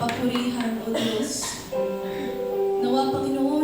mapapurihan, O Diyos. Nawa, Panginoon,